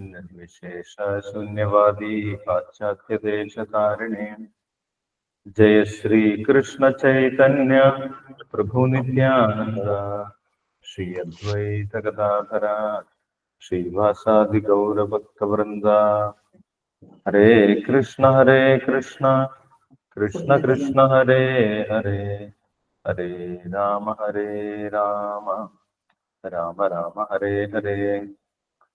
निर्विशेषशून्यवादी पाश्चात्यदेशकारिणे। जय श्री कृष्ण चैतन्य प्रभु नित्यानंद श्री अद्वैत गदाधरा श्रीवासादि गौर भक्तवृंद हरे कृष्ण हरे कृष्ण। कृष्ण कृष्ण, हरे हरे। हरे राम हरे राम। राम राम, हरे हरे।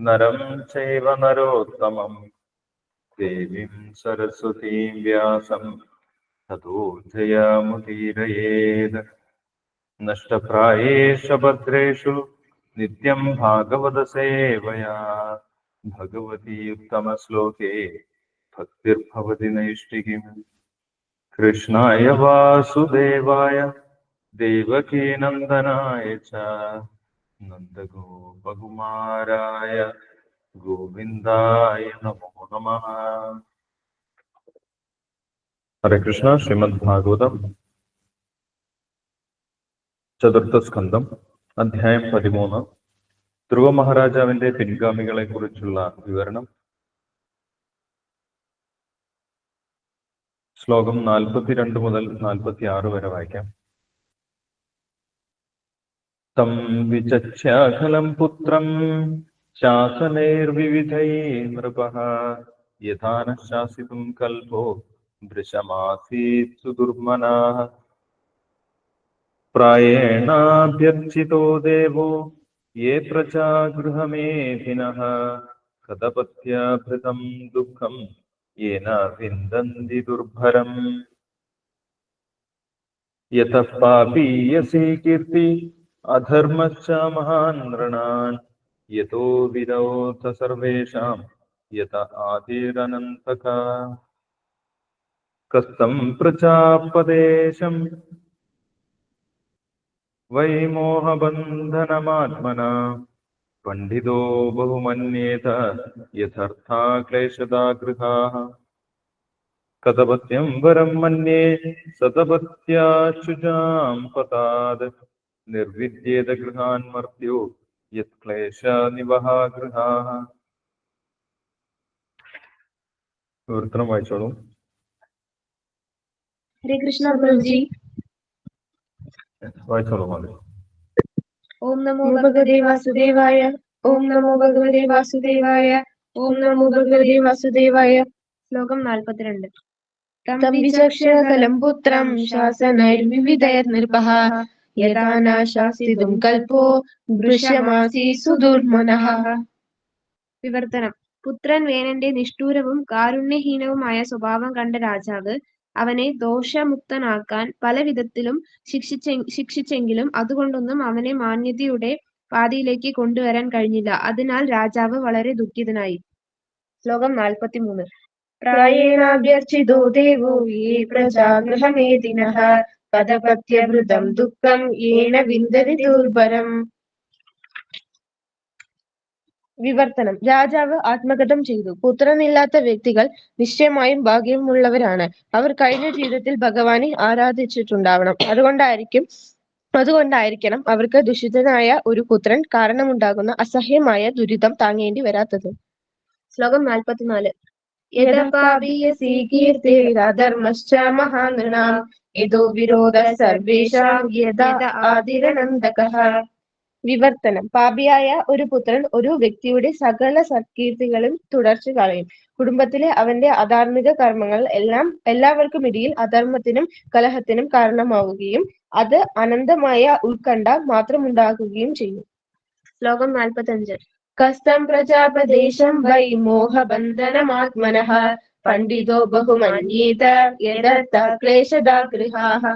നരം ചൈവ നരോത്തമം. ദേവീം സരസ്വതീം വ്യാസം. തതോ ജയമുദീരയേത് നഷ്ടപ്രായേഷു ഭദ്രേഷു നിത്യം ഭാഗവത സേവയാ. ഭഗവതി ഉത്തമശ്ലോകേ ഭക്തിർഭവതി നൈഷ്ഠികിം. കൃഷ്ണായ വാസുദേവായ ദേവകീനന്ദനായ ച. നന്ദഗോപകുമാരായ ഗോവിന്ദായ നമോ നമ. ഹരേ കൃഷ്ണ ശ്രീമദ് ഭാഗവതം ചതുർത്ഥ സ്കന്ധം അധ്യായം പതിമൂന്ന്. ധ്രുവ മഹാരാജാവിന്റെ പിൻഗാമികളെ കുറിച്ചുള്ള വിവരണം. ശ്ലോകം നാൽപ്പത്തിരണ്ട് മുതൽ നാൽപ്പത്തി ആറ് വരെ വായിക്കാം. तं विचच्याखलं पुत्रं शासनैर्विविधै नृपः यथा न शासितुं कल्पो दृशमासीत् सुदुर्मनाः प्रायेणाभ्यर्चितो देवो, ये प्रजागृहमेधिनः। कदपत्याभृतं दुःखं, येन विन्दन्ति दुर्भरम्। यतः पापीयसी कीर्ति अधर्मश्च महान् नृणान्। यतो विरोध सर्वेषां यत आदिरनन्तक। कस्तं प्रजापदेशं वै मोहबन्धनमात्मना पण्डितो बहुमन्येत यथर्था क्लेशदा गृहाः कतपत्यं वरं मन्ये सतपत्याशुजां पतात् നിർവിദ്യേത ഗൃഹാൻ മർത്യോ യത് ക്ലേശ നിവഹ ഗൃഹാഹ വിവർത്തനം വായിച്ചോളൂ. ഹരേ കൃഷ്ണ പ്രഭുജി വായിച്ചോളൂ മതി. ഓം നമോ ഭഗവതേ വാസുദേവായ ഓം നമോ ഭഗവതേ വാസുദേവായ ഓം നമോ ഭഗവതേ വാസുദേവായ ശ്ലോകം നാൽപ്പത്തിരണ്ട്. തം വിചക്ഷകലം പുത്രം ശാസനൈർവിവിധൈർനിർഭഃ യഥാ ന ശാസിതും കൽപ്പോ ദൃശ്യമാസി വിവർത്തനം. പുത്രൻ വേനന്റെ നിഷ്ഠൂരവും കാരുണ്യഹീനവുമായ സ്വഭാവം കണ്ട രാജാവ് അവനെ ദോഷമുക്തനാക്കാൻ പല വിധത്തിലും ശിക്ഷിച്ചെ ശിക്ഷിച്ചെങ്കിലും അതുകൊണ്ടൊന്നും അവനെ മാന്യതയുടെ പാതിയിലേക്ക് കൊണ്ടുവരാൻ കഴിഞ്ഞില്ല. അതിനാൽ രാജാവ് വളരെ ദുഃഖിതനായി. ശ്ലോകം നാൽപ്പത്തിമൂന്ന്. പ്രായേണാഭ്യർച്ചിതോ ദേവോ യേ പദപത്യഭൃതം ദുഃഖം ഏണ വിന്ദതി ദുർബരം. വിവർത്തനം. രാജാവ് ആത്മകഥം ചെയ്തു. പുത്രനില്ലാത്ത വ്യക്തികൾ നിശ്ചയമായും ഭാഗ്യമുള്ളവരാണ്. അവർ കഴിഞ്ഞ ജീവിതത്തിൽ ഭഗവാനെ ആരാധിച്ചിട്ടുണ്ടാവണം. അതുകൊണ്ടായിരിക്കും അതുകൊണ്ടായിരിക്കണം അവർക്ക് ദുഷിതനായ ഒരു പുത്രൻ കാരണമുണ്ടാകുന്ന അസഹ്യമായ ദുരിതം താങ്ങേണ്ടി വരാത്തത്. ശ്ലോകം നാൽപ്പത്തിനാല്. കീർത്തിരധർമ്മശ്ച മഹാനൃണാം യതോ വിരോധ സർവേഷാം യഥാ ആദിരനന്ദകഃ. വിവർത്തനം. പാപിയായ ഒരു പുത്രൻ ഒരു വ്യക്തിയുടെ സകല സത്കീർത്തികളും തുടർച്ച കളയും. കുടുംബത്തിലെ അവന്റെ അധാർമിക കർമ്മങ്ങൾ എല്ലാം എല്ലാവർക്കും ഇടയിൽ അധർമ്മത്തിനും കലഹത്തിനും കാരണമാവുകയും അത് അനന്തമായ ഉത്കണ്ഠ മാത്രമുണ്ടാക്കുകയും ചെയ്യും. ശ്ലോകം നാൽപ്പത്തഞ്ച്. കസ്തം പ്രജാപദേശം വൈ മോഹബന്ധനമാത്മനഃ. പണ്ഡിതോ ബഹുമന്യീത യദത്ത ക്ലേശദാഗൃഹാഹ.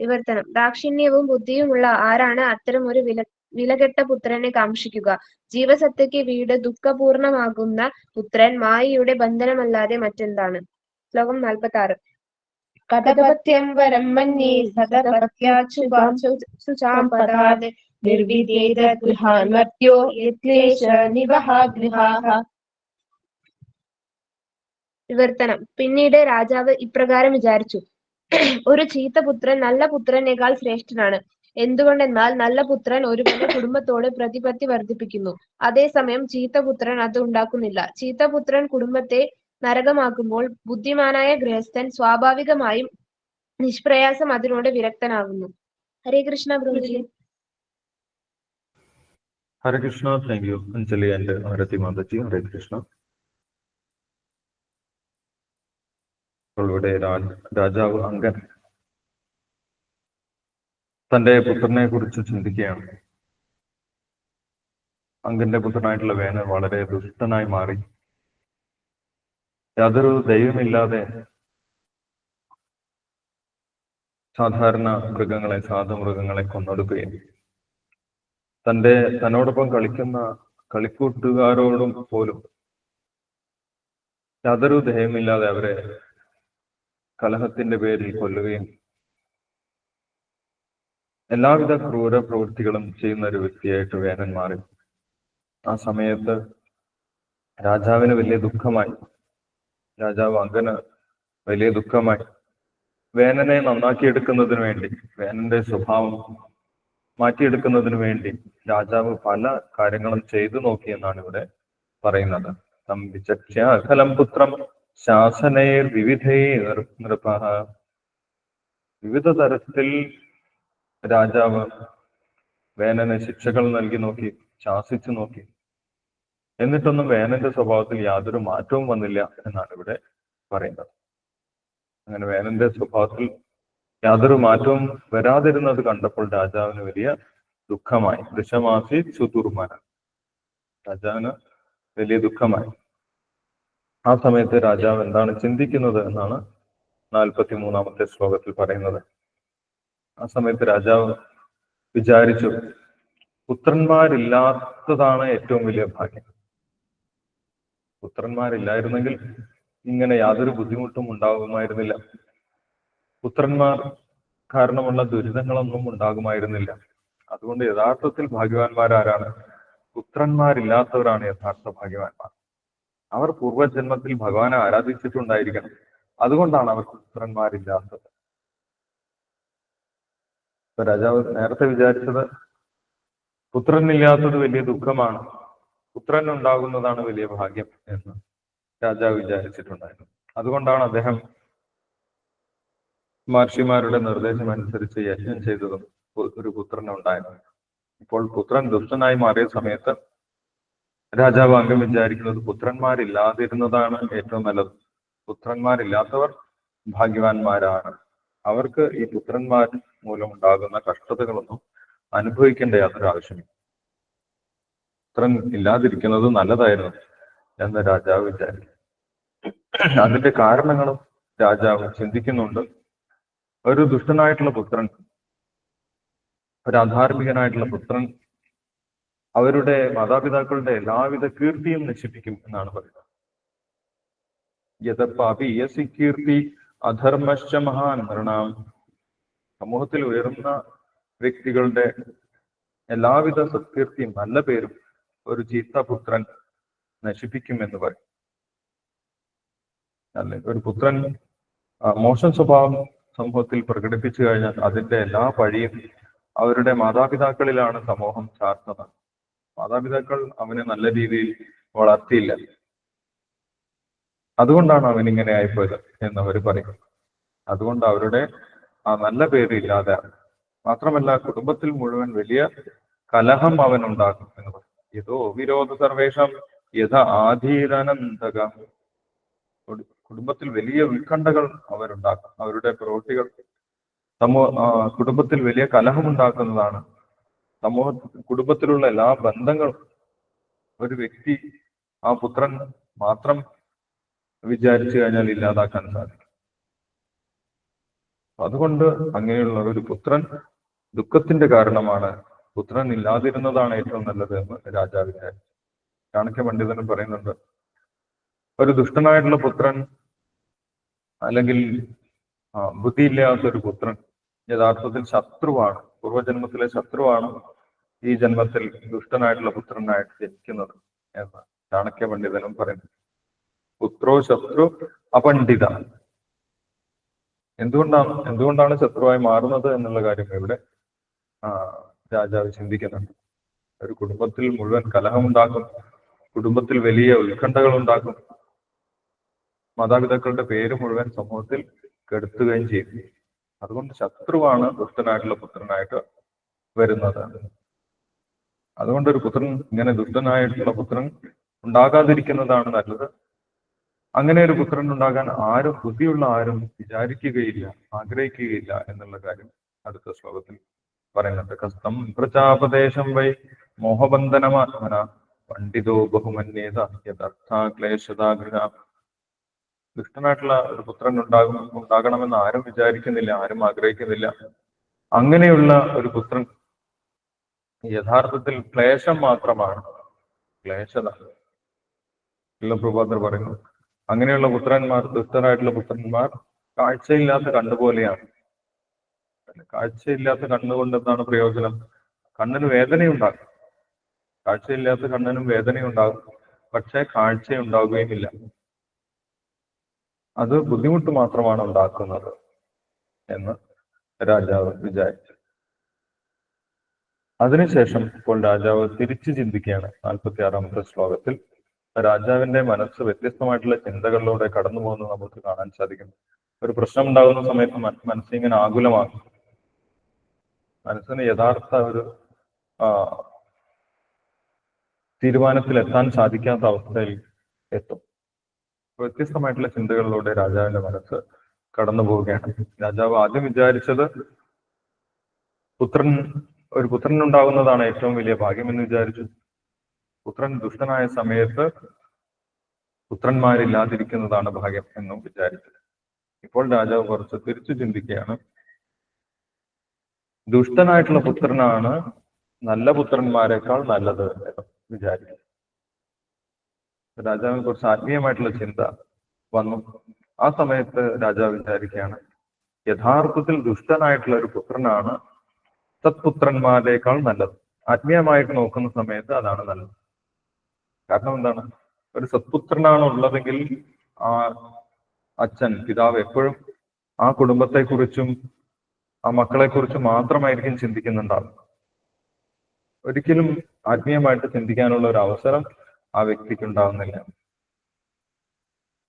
വിവർത്തനം. ദാക്ഷിണ്യവും ബുദ്ധിയുമുള്ള ആരാണ് അത്തരം ഒരു വില വിലകെട്ട പുത്രനെ കാംക്ഷിക്കുക? ജീവസത്തയ്ക്ക് വീട് ദുഃഖപൂർണമാകുന്ന പുത്രൻ മായയുടെ ബന്ധനമല്ലാതെ മറ്റെന്താണ്? ശ്ലോകം നാൽപ്പത്തി ആറ് കഥപത്യം വരം മന്യേ സതപത്യാച്ചുപാചുചാമ്പതാത് ഗൃഹാൻ മർത്യോ യക്ലേശ നിവഹ ഗൃഹാഹ വിവർത്തനം. പിന്നീട് രാജാവ് ഇപ്രകാരം വിചാരിച്ചു. ഒരു ചീത്ത പുത്രൻ നല്ല പുത്രനേക്കാൾ ശ്രേഷ്ഠനാണ്. എന്തുകൊണ്ടെന്നാൽ നല്ല പുത്രൻ ഒരുപോലെ കുടുംബത്തോട് പ്രതിപത്തി വർദ്ധിപ്പിക്കുന്നു. അതേസമയം ചീത്ത പുത്രൻ അത് ഉണ്ടാക്കുന്നില്ല. ചീത്ത പുത്രൻ കുടുംബത്തെ നരകമാക്കുമ്പോൾ ബുദ്ധിമാനായ ഗൃഹസ്ഥൻ സ്വാഭാവികമായും നിഷ്പ്രയാസം അതിനോട് വിരക്തനാകുന്നു. ഹരേ കൃഷ്ണ പ്രഭുജി ഹരേ Krishna. Thank you Anjali and Aarti Mataji. ഹരേ കൃഷ്ണ. ഇവിടെ രാജ- രാജാവ് അങ്കൻ തന്റെ പുത്രനെ കുറിച്ച് ചിന്തിക്കുകയാണ്. അങ്കന്റെ പുത്രനായിട്ടുള്ള വേനൽ വളരെ ദുഷ്ടനായി മാറി. യാതൊരു ദൈവമില്ലാതെ സാധാരണ മൃഗങ്ങളെ സാധുമൃഗങ്ങളെ കൊന്നൊടുക്കുകയും തന്റെ തന്നോടൊപ്പം കളിക്കുന്ന കളിക്കൂട്ടുകാരോടും പോലും യാതൊരു ദയമില്ലാതെ അവരെ കലഹത്തിന്റെ പേരിൽ കൊല്ലുകയും എല്ലാവിധ ക്രൂര പ്രവൃത്തികളും ചെയ്യുന്ന ഒരു വ്യക്തിയായിട്ട് വേനൻ മാറി. ആ സമയത്ത് രാജാവിന് വലിയ ദുഃഖമായി. രാജാവ് അങ്കന് വലിയ ദുഃഖമായി. വേനനെ നന്നാക്കിയെടുക്കുന്നതിന് വേണ്ടി വേനന്റെ സ്വഭാവം മാറ്റിയെടുക്കുന്നതിന് വേണ്ടി രാജാവ് പല കാര്യങ്ങളും ചെയ്തു നോക്കിയെന്നാണ് ഇവിടെ പറയുന്നത്. തം വിചക്ഷ്യ അഖലം പുത്രം ശാസനേർ വിവിധേ നൃപ വിവിധ തരത്തിൽ രാജാവ് വേനന് ശിക്ഷകൾ നൽകി നോക്കി ശാസിച്ചു നോക്കി. എന്നിട്ടൊന്നും വേനന്റെ സ്വഭാവത്തിൽ യാതൊരു മാറ്റവും വന്നില്ല എന്നാണ് ഇവിടെ പറയുന്നത്. അങ്ങനെ വേനന്റെ സ്വഭാവത്തിൽ യാതൊരു മാറ്റവും വരാതിരുന്നത് കണ്ടപ്പോൾ രാജാവിന് വലിയ ദുഃഖമായി. ദൃശമാസി ചുതുർമന. രാജാവിന് വലിയ ദുഃഖമായി. ആ സമയത്ത് രാജാവ് എന്താണ് ചിന്തിക്കുന്നത് എന്നാണ് നാൽപ്പത്തി മൂന്നാമത്തെ ശ്ലോകത്തിൽ പറയുന്നത്. ആ സമയത്ത് രാജാവ് വിചാരിച്ചു പുത്രന്മാരില്ലാത്തതാണ് ഏറ്റവും വലിയ ഭാഗ്യം. പുത്രന്മാരില്ലായിരുന്നെങ്കിൽ ഇങ്ങനെ യാതൊരു ബുദ്ധിമുട്ടും ഉണ്ടാകുമായിരുന്നില്ല പുത്രന്മാർ കാരണമുള്ള ദുരിതങ്ങളൊന്നും ഉണ്ടാകുമായിരുന്നില്ല. അതുകൊണ്ട് യഥാർത്ഥത്തിൽ ഭാഗ്യവാന്മാരാരാണ്. പുത്രന്മാരില്ലാത്തവരാണ് യഥാർത്ഥ ഭാഗ്യവാന്മാർ. അവർ പൂർവജന്മത്തിൽ ഭഗവാനെ ആരാധിച്ചിട്ടുണ്ടായിരിക്കണം. അതുകൊണ്ടാണ് അവർക്ക് പുത്രന്മാരില്ലാത്തത്. രാജാവ് നേരത്തെ വിചാരിച്ചത് പുത്രനില്ലാത്തത് വലിയ ദുഃഖമാണ്. പുത്രൻ ഉണ്ടാകുന്നതാണ് വലിയ ഭാഗ്യം എന്ന് രാജാവ് വിചാരിച്ചിട്ടുണ്ടായിരുന്നു. അതുകൊണ്ടാണ് അദ്ദേഹം മഹർഷിമാരുടെ നിർദ്ദേശം അനുസരിച്ച് യജ്ഞം ചെയ്തതും ഒരു പുത്രനുണ്ടായിരുന്നു ഇപ്പോൾ പുത്രൻ ദുഷ്ടനായി മാറിയ സമയത്ത് രാജാവ് അംഗം വിചാരിക്കുന്നത് പുത്രന്മാരില്ലാതിരുന്നതാണ് ഏറ്റവും നല്ലത്. പുത്രന്മാരില്ലാത്തവർ ഭാഗ്യവാന്മാരാണ്. അവർക്ക് ഈ പുത്രന്മാർ മൂലം ഉണ്ടാകുന്ന കഷ്ടതകളൊന്നും അനുഭവിക്കേണ്ട യാതൊരു ആവശ്യമില്ല. പുത്രൻ ഇല്ലാതിരിക്കുന്നത് നല്ലതായിരുന്നു എന്ന് രാജാവ് വിചാരിക്കും. അതിന്റെ കാരണങ്ങളും രാജാവ് ചിന്തിക്കുന്നുണ്ട്. ഒരു ദുഷ്ടനായിട്ടുള്ള പുത്രൻ ഒരു അധാർമികനായിട്ടുള്ള പുത്രൻ അവരുടെ മാതാപിതാക്കളുടെ എല്ലാവിധ കീർത്തിയും നശിപ്പിക്കും എന്നാണ് പറയുന്നത്. യഥപ്പാപി യസി കീർത്തി അധർമ്മശ്ച മഹാൻ മരണം. സമൂഹത്തിൽ ഉയർന്ന വ്യക്തികളുടെ എല്ലാവിധ സത്കീർത്തിയും നല്ല പേരും ഒരു ചീത്ത പുത്രൻ നശിപ്പിക്കും എന്ന് പറയും. അല്ലെ? ഒരു പുത്രൻ മോശം സ്വഭാവം സമൂഹത്തിൽ പ്രകടിപ്പിച്ചു കഴിഞ്ഞാൽ അതിന്റെ എല്ലാ പഴിയും അവരുടെ മാതാപിതാക്കളിലാണ് സമൂഹം ചാർത്തത് മാതാപിതാക്കൾ അവനെ നല്ല രീതിയിൽ വളർത്തിയില്ല. അതുകൊണ്ടാണ് അവൻ ഇങ്ങനെ ആയിപ്പോയത് എന്ന് അവർ പറയും. അതുകൊണ്ട് അവരുടെ ആ നല്ല പേര് ഇല്ലാതെ മാത്രമല്ല കുടുംബത്തിൽ മുഴുവൻ വലിയ കലഹം അവൻ ഉണ്ടാക്കും എന്ന് പറയും. യഥോ വിരോധ സർവേഷം യഥ ആധീരനന്തകം കുടുംബത്തിൽ വലിയ ഉത്കണ്ഠകൾ അവരുണ്ടാക്കും. അവരുടെ പ്രവൃത്തികൾ സമൂഹ കുടുംബത്തിൽ വലിയ കലഹമുണ്ടാക്കുന്നതാണ്. സമൂഹ കുടുംബത്തിലുള്ള എല്ലാ ബന്ധങ്ങളും ഒരു വ്യക്തി ആ പുത്രൻ മാത്രം വിചാരിച്ചു കഴിഞ്ഞാൽ ഇല്ലാതാക്കാൻ സാധിക്കും. അതുകൊണ്ട് അങ്ങനെയുള്ള ഒരു പുത്രൻ ദുഃഖത്തിന്റെ കാരണമാണ്. പുത്രൻ ഇല്ലാതിരുന്നതാണ് ഏറ്റവും നല്ലത് എന്ന് രാജാവ് വിചാരിച്ചു ചാണക്യ പണ്ഡിതനും പറയുന്നുണ്ട്. ഒരു ദുഷ്ടനായിട്ടുള്ള പുത്രൻ അല്ലെങ്കിൽ ബുദ്ധിയില്ലാത്ത ഒരു പുത്രൻ യഥാർത്ഥത്തിൽ ശത്രുവാണ് പൂർവജന്മത്തിലെ ശത്രുവാണ് ഈ ജന്മത്തിൽ ദുഷ്ടനായിട്ടുള്ള പുത്രനായിട്ട് ജനിക്കുന്നത് എന്ന് ചാണക്യ പണ്ഡിതനും പറയുന്നു പുത്രോ ശത്രു അപണ്ഡിത. എന്തുകൊണ്ടാണ് എന്തുകൊണ്ടാണ് ശത്രുവായി മാറുന്നത് എന്നുള്ള കാര്യം ഇവിടെ രാജാവ് ചിന്തിക്കുന്നുണ്ട്. ഒരു കുടുംബത്തിൽ മുഴുവൻ കലഹമുണ്ടാക്കും കുടുംബത്തിൽ വലിയ ഉത്കണ്ഠകൾ ഉണ്ടാക്കും മാതാപിതാക്കളുടെ പേര് മുഴുവൻ സമൂഹത്തിൽ കെടുത്തുകയും ചെയ്യും. അതുകൊണ്ട് ശത്രുവാണ് ദുഷ്ടനായിട്ടുള്ള പുത്രനായിട്ട് വരുന്നത്. അതുകൊണ്ട് ഒരു പുത്രൻ ഇങ്ങനെ ദുഷ്ടനായിട്ടുള്ള പുത്രൻ ഉണ്ടാകാതിരിക്കുന്നതാണ് നല്ലത്. അങ്ങനെ ഒരു പുത്രൻ ഉണ്ടാകാൻ ആരും ബുദ്ധിയുള്ള ആരും വിചാരിക്കുകയില്ല ആഗ്രഹിക്കുകയില്ല എന്നുള്ള കാര്യം അടുത്ത ശ്ലോകത്തിൽ പറയുന്നുണ്ട്. കസ്തം പ്രജാപദേശം വൈ മോഹബന്ധനമാത്മന പണ്ഡിതോ ബഹുമന്യേത യഥാർത്ഥ ക്ലേശതാഗൃഹ ദുഷ്ടനായിട്ടുള്ള ഒരു പുത്രൻ ഉണ്ടാകും ഉണ്ടാകണമെന്ന് ആരും വിചാരിക്കുന്നില്ല ആരും ആഗ്രഹിക്കുന്നില്ല. അങ്ങനെയുള്ള ഒരു പുത്രൻ യഥാർത്ഥത്തിൽ ക്ലേശം മാത്രമാണ്. ക്ലേശത പ്രഭാതർ പറയുന്നു. അങ്ങനെയുള്ള പുത്രന്മാർ ദുഷ്ടരായിട്ടുള്ള പുത്രന്മാർ കാഴ്ചയില്ലാത്ത കണ്ണുപോലെയാണ് കാഴ്ചയില്ലാത്ത കണ്ണുകൊണ്ട് എന്താണ് പ്രയോജനം? കണ്ണിന് വേദനയുണ്ടാകും. കാഴ്ചയില്ലാത്ത കണ്ണിനും വേദനയുണ്ടാകും. പക്ഷേ കാഴ്ച അത് ബുദ്ധിമുട്ട് മാത്രമാണ് ഉണ്ടാക്കുന്നത് എന്ന് രാജാവ് വിചാരിച്ചു. അതിനുശേഷം ഇപ്പോൾ രാജാവ് തിരിച്ചു ചിന്തിക്കുകയാണ് നാൽപ്പത്തി ആറാമത്തെ ശ്ലോകത്തിൽ. രാജാവിന്റെ മനസ്സ് വ്യത്യസ്തമായിട്ടുള്ള ചിന്തകളിലൂടെ കടന്നു പോകുന്നത് നമുക്ക് കാണാൻ സാധിക്കും. ഒരു പ്രശ്നം ഉണ്ടാകുന്ന സമയത്ത് മനസ്സ് മനസ്സിങ്ങനെ ആകുലമാകും. മനസ്സിന് യഥാർത്ഥ ഒരു തീരുമാനത്തിൽ എത്താൻ സാധിക്കാത്ത അവസ്ഥയിൽ എത്തും. വ്യത്യസ്തമായിട്ടുള്ള ചിന്തകളിലൂടെ രാജാവിന്റെ മനസ്സ് കടന്നു പോവുകയാണ്. രാജാവ് ആദ്യം വിചാരിച്ചത് പുത്രൻ ഒരു പുത്രൻ ഉണ്ടാകുന്നതാണ് ഏറ്റവും വലിയ ഭാഗ്യം എന്ന് വിചാരിച്ചു. പുത്രൻ ദുഷ്ടനായ സമയത്ത് പുത്രന്മാരില്ലാതിരിക്കുന്നതാണ് ഭാഗ്യം എന്നും വിചാരിച്ചത്. ഇപ്പോൾ രാജാവ് കുറച്ച് തിരിച്ചു ചിന്തിക്കുകയാണ്. ദുഷ്ടനായിട്ടുള്ള പുത്രനാണ് നല്ല പുത്രന്മാരെക്കാൾ നല്ലത് എന്ന് വിചാരിച്ചു രാജാവിന് കുറച്ച് ആത്മീയമായിട്ടുള്ള ചിന്ത വന്നു. ആ സമയത്ത് രാജാവ് വിചാരിക്കുകയാണ് യഥാർത്ഥത്തിൽ ദുഷ്ടനായിട്ടുള്ള ഒരു പുത്രനാണ് സത്പുത്രന്മാരെക്കാൾ നല്ലത്. ആത്മീയമായിട്ട് നോക്കുന്ന സമയത്ത് അതാണ് നല്ലത്. കാരണം എന്താണ്? ഒരു സത്പുത്രനാണ് ഉള്ളതെങ്കിൽ ആ അച്ഛൻ പിതാവ് എപ്പോഴും ആ കുടുംബത്തെക്കുറിച്ചും ആ മക്കളെ കുറിച്ചും മാത്രമായിരിക്കും ചിന്തിക്കുന്നുണ്ടാവും ഒരിക്കലും ആത്മീയമായിട്ട് ചിന്തിക്കാനുള്ള ഒരു അവസരം ആ വ്യക്തിക്ക് ഉണ്ടാവുന്നില്ല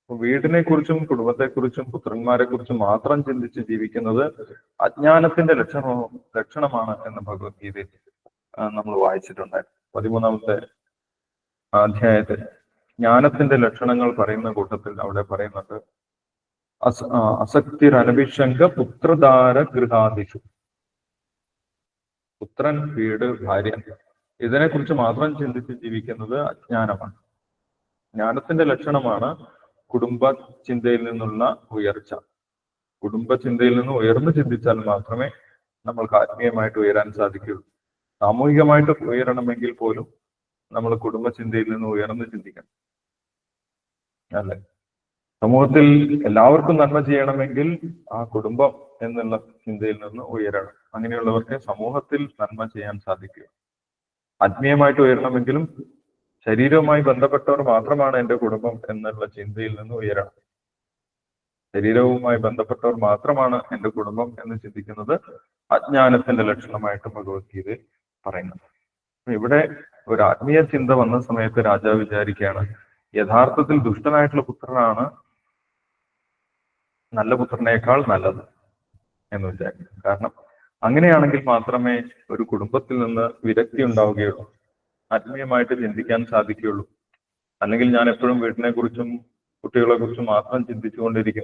വീടിനെ കുറിച്ചും കുടുംബത്തെ കുറിച്ചും പുത്രന്മാരെ കുറിച്ചും മാത്രം ചിന്തിച്ച് ജീവിക്കുന്നത് അജ്ഞാനത്തിന്റെ ലക്ഷണമോ ലക്ഷണമാണ് എന്ന് ഭഗവത്ഗീതയിൽ നമ്മൾ വായിച്ചിട്ടുണ്ടായിരുന്നു പതിമൂന്നാമത്തെ അധ്യായത്തിൽ ജ്ഞാനത്തിന്റെ ലക്ഷണങ്ങൾ പറയുന്ന കൂട്ടത്തിൽ അവിടെ പറയുന്നുണ്ട്. അസ അസക്തിരനഭിഷംഗ പുത്രധാര ഗൃഹാദിഷു പുത്രൻ വീട് ഭാര്യ ഇതിനെക്കുറിച്ച് മാത്രം ചിന്തിച്ച് ജീവിക്കുന്നത് അജ്ഞാനമാണ്. ജ്ഞാനത്തിന്റെ ലക്ഷണമാണ് കുടുംബ ചിന്തയിൽ നിന്നുള്ള ഉയർച്ച. കുടുംബ ചിന്തയിൽ നിന്ന് ഉയർന്നു ചിന്തിച്ചാൽ മാത്രമേ നമ്മൾക്ക് ആത്മീയമായിട്ട് ഉയരാൻ സാധിക്കുകയുള്ളൂ സാമൂഹികമായിട്ട് ഉയരണമെങ്കിൽ പോലും നമ്മൾ കുടുംബ ചിന്തയിൽ നിന്ന് ഉയർന്നു ചിന്തിക്കണം. അല്ലെ? സമൂഹത്തിൽ എല്ലാവർക്കും നന്മ ചെയ്യണമെങ്കിൽ ആ കുടുംബം എന്നുള്ള ചിന്തയിൽ നിന്ന് ഉയരണം. അങ്ങനെയുള്ളവർക്ക് സമൂഹത്തിൽ നന്മ ചെയ്യാൻ സാധിക്കുക ആത്മീയമായിട്ട് ഉയരണമെങ്കിലും ശരീരവുമായി ബന്ധപ്പെട്ടവർ മാത്രമാണ് എന്റെ കുടുംബം എന്നുള്ള ചിന്തയിൽ നിന്ന് ഉയരണം. ശരീരവുമായി ബന്ധപ്പെട്ടവർ മാത്രമാണ് എന്റെ കുടുംബം എന്ന് ചിന്തിക്കുന്നത് അജ്ഞാനത്തിന്റെ ലക്ഷണമായിട്ട് ഭഗവത്ഗീത പറയുന്നത്. ഇവിടെ ഒരു ആത്മീയ ചിന്ത വന്ന സമയത്ത് രാജാവ് വിചാരിക്കുകയാണ് യഥാർത്ഥത്തിൽ ദുഷ്ടനായിട്ടുള്ള പുത്രനാണ് നല്ല പുത്രനേക്കാൾ നല്ലത് എന്ന് വിചാരിക്കും കാരണം അങ്ങനെയാണെങ്കിൽ മാത്രമേ ഒരു കുടുംബത്തിൽ നിന്ന് വിരക്തി ഉണ്ടാവുകയുള്ളൂ. ആത്മീയമായിട്ട് ചിന്തിക്കാൻ സാധിക്കുകയുള്ളൂ. അല്ലെങ്കിൽ ഞാൻ എപ്പോഴും വീട്ടിനെ കുറിച്ചും കുട്ടികളെ കുറിച്ചും മാത്രം ചിന്തിച്ചുകൊണ്ടിരിക്കും.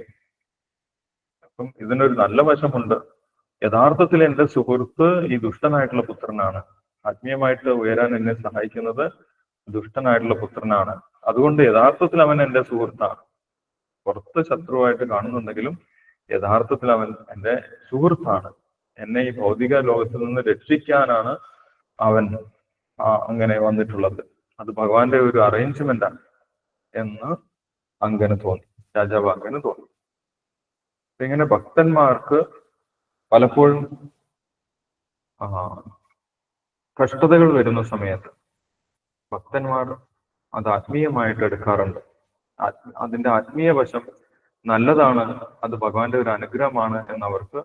അപ്പം ഇതിനൊരു നല്ല വശമുണ്ട്. യഥാർത്ഥത്തിൽ എന്റെ സുഹൃത്ത് ഈ ദുഷ്ടനായിട്ടുള്ള പുത്രനാണ്. ആത്മീയമായിട്ട് ഉയരാൻ എന്നെ സഹായിക്കുന്നത് ദുഷ്ടനായിട്ടുള്ള പുത്രനാണ്. അതുകൊണ്ട് യഥാർത്ഥത്തിൽ അവൻ എന്റെ സുഹൃത്താണ്. പുറത്ത് ശത്രുവായിട്ട് കാണുന്നുണ്ടെങ്കിലും യഥാർത്ഥത്തിൽ അവൻ എന്റെ സുഹൃത്താണ്. എന്നെ ഈ ഭൗതിക ലോകത്തിൽ നിന്ന് രക്ഷിക്കാനാണ് അവൻ അങ്ങനെ വന്നിട്ടുള്ളത്. അത് ഭഗവാന്റെ ഒരു അറേഞ്ച്മെന്റ് ആണ് എന്ന് അങ്കന് തോന്നി രാജാവ് അങ്കന് തോന്നി ഇങ്ങനെ ഭക്തന്മാർക്ക് പലപ്പോഴും കഷ്ടതകൾ വരുന്ന സമയത്ത് ഭക്തന്മാർ അത് ആത്മീയമായിട്ട് എടുക്കാറുണ്ട്. അതിന്റെ ആത്മീയ വശം നല്ലതാണ് അത് ഭഗവാന്റെ ഒരു അനുഗ്രഹമാണ് എന്ന് അവർക്ക്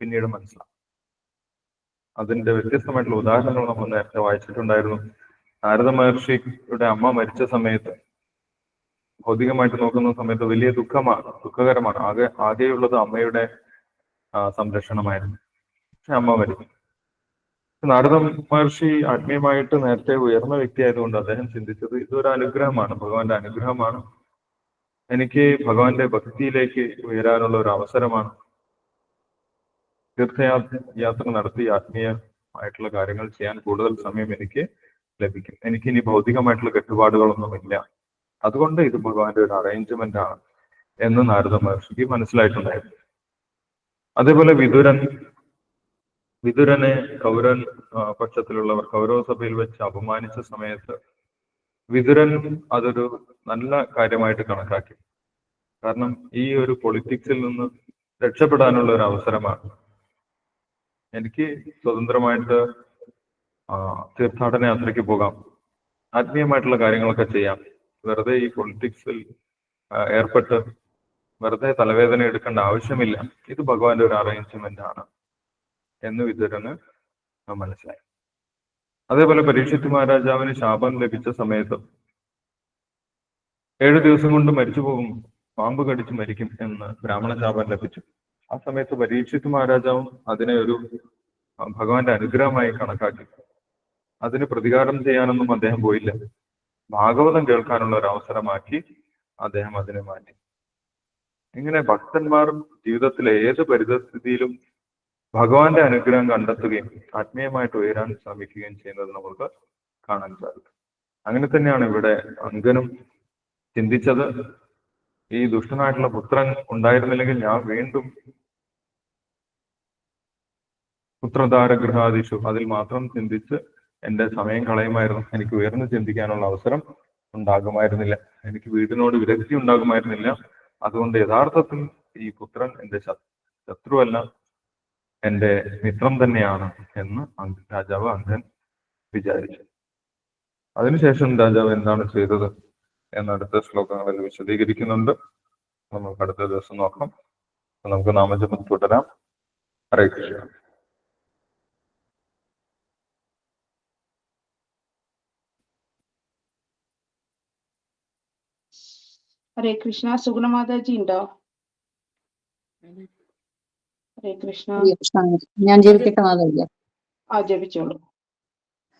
പിന്നീട് മനസ്സിലാവും. അതിന്റെ വ്യത്യസ്തമായിട്ടുള്ള ഉദാഹരണങ്ങൾ നമ്മൾ നേരത്തെ വായിച്ചിട്ടുണ്ടായിരുന്നു. നാരദ മഹർഷിയുടെ അമ്മ മരിച്ച സമയത്ത് ഭൗതികമായിട്ട് നോക്കുന്ന സമയത്ത് വലിയ ദുഃഖമാണ് ദുഃഖകരമാണ്. ആകെ ആകെയുള്ളത് അമ്മയുടെ സംരക്ഷണമായിരുന്നു. പക്ഷെ അമ്മ മരിച്ചു. നാരദ മഹർഷി ആത്മീയമായിട്ട് നേരത്തെ ഉയർന്ന വ്യക്തിയായതുകൊണ്ട് അദ്ദേഹം ചിന്തിച്ചത് ഇതൊരു അനുഗ്രഹമാണ് ഭഗവാന്റെ അനുഗ്രഹമാണ്. എനിക്ക് ഭഗവാന്റെ ഭക്തിയിലേക്ക് ഉയരാനുള്ള ഒരു അവസരമാണ്. തീർത്ഥയാത്ര യാത്ര നടത്തി ആത്മീയമായിട്ടുള്ള കാര്യങ്ങൾ ചെയ്യാൻ കൂടുതൽ സമയം എനിക്ക് ലഭിക്കും. എനിക്ക് ഇനി ഭൗതികമായിട്ടുള്ള കെട്ടുപാടുകളൊന്നുമില്ല അതുകൊണ്ട് ഇത് ഭഗവാന്റെ ഒരു അറേഞ്ച്മെന്റ് ആണ് എന്ന് നാരദ മഹർഷിക്ക് മനസ്സിലായിട്ടുണ്ടായിരുന്നു അതേപോലെ വിതുരൻ വിതുരനെ കൗരൻ പക്ഷത്തിലുള്ളവർ കൗരവ സഭയിൽ വെച്ച് അപമാനിച്ച സമയത്ത് വിതുരൻ അതൊരു നല്ല കാര്യമായിട്ട് കണക്കാക്കി. കാരണം ഈ ഒരു പൊളിറ്റിക്സിൽ നിന്ന് രക്ഷപ്പെടാനുള്ള ഒരു അവസരമാണ്. എനിക്ക് സ്വതന്ത്രമായിട്ട് തീർത്ഥാടന യാത്രയ്ക്ക് പോകാം. ആത്മീയമായിട്ടുള്ള കാര്യങ്ങളൊക്കെ ചെയ്യാം. വെറുതെ ഈ പൊളിറ്റിക്സിൽ ഏർപ്പെട്ട് വെറുതെ തലവേദന എടുക്കേണ്ട ആവശ്യമില്ല. ഇത് ഭഗവാന്റെ ഒരു അറേഞ്ച്മെന്റ് ആണ്. എന്ന് വിതുരന് മനസ്സിലായി. അതേപോലെ പരീക്ഷിത് മഹാരാജാവിന് ശാപം ലഭിച്ച സമയത്ത് ഏഴു ദിവസം കൊണ്ട് മരിച്ചു പോകും പാമ്പ് കടിച്ച് മരിക്കും എന്ന് ബ്രാഹ്മണ ശാപം ലഭിച്ചു. ആ സമയത്ത് പരീക്ഷിത്ത് മഹാരാജാവും അതിനെ ഒരു ഭഗവാന്റെ അനുഗ്രഹമായി കണക്കാക്കി. അതിന് പ്രതികാരം ചെയ്യാനൊന്നും അദ്ദേഹം പോയില്ല. ഭാഗവതം കേൾക്കാനുള്ള ഒരു അവസരമാക്കി അദ്ദേഹം അതിനെ മാറ്റി. ഇങ്ങനെ ഭക്തന്മാർ ജീവിതത്തിലെ ഏത് പരിതസ്ഥിതിയിലും ഭഗവാന്റെ അനുഗ്രഹം കണ്ടെത്തുകയും ആത്മീയമായിട്ട് ഉയരാൻ ശ്രമിക്കുകയും ചെയ്യുന്നത് നമുക്ക് കാണാൻ സാധിക്കും. അങ്ങനെ തന്നെയാണ് ഇവിടെ അങ്കനും ചിന്തിച്ചത്. ഈ ദുഷ്ടനായിട്ടുള്ള പുത്രൻ ഉണ്ടായിരുന്നില്ലെങ്കിൽ ഞാൻ വീണ്ടും പുത്രധാരഗൃഹാദിഷു അതിൽ മാത്രം ചിന്തിച്ച് എന്റെ സമയം കളയുമായിരുന്നു. എനിക്ക് ഉയർന്നു ചിന്തിക്കാനുള്ള അവസരം ഉണ്ടാകുമായിരുന്നില്ല. എനിക്ക് വീടിനോട് വിരക്തി ഉണ്ടാകുമായിരുന്നില്ല. അതുകൊണ്ട് യഥാർത്ഥത്തിൽ ഈ പുത്രൻ എന്റെ ശത്രുവല്ല എന്റെ മിത്രം തന്നെയാണ് എന്ന് രാജാവ് അന്ധൻ വിചാരിച്ചു. അതിനുശേഷം രാജാവ് എന്താണ് ചെയ്തത്? എന്നടുത്ത ശ്ലോകങ്ങളിൽ വിശദീകരിക്കുന്നുണ്ട്. നമുക്ക് അടുത്ത ദിവസം നോക്കാം. നമുക്ക് നാമജപം തുടരാം. ഹരേ കൃഷ്ണ. ഹരേ കൃഷ്ണ. സുഗുണ മാതാജി ഉണ്ടോ? ഹരേ കൃഷ്ണ. ഞാൻ ജീവിക്കട്ടെ ആ ജപിച്ചോളൂ.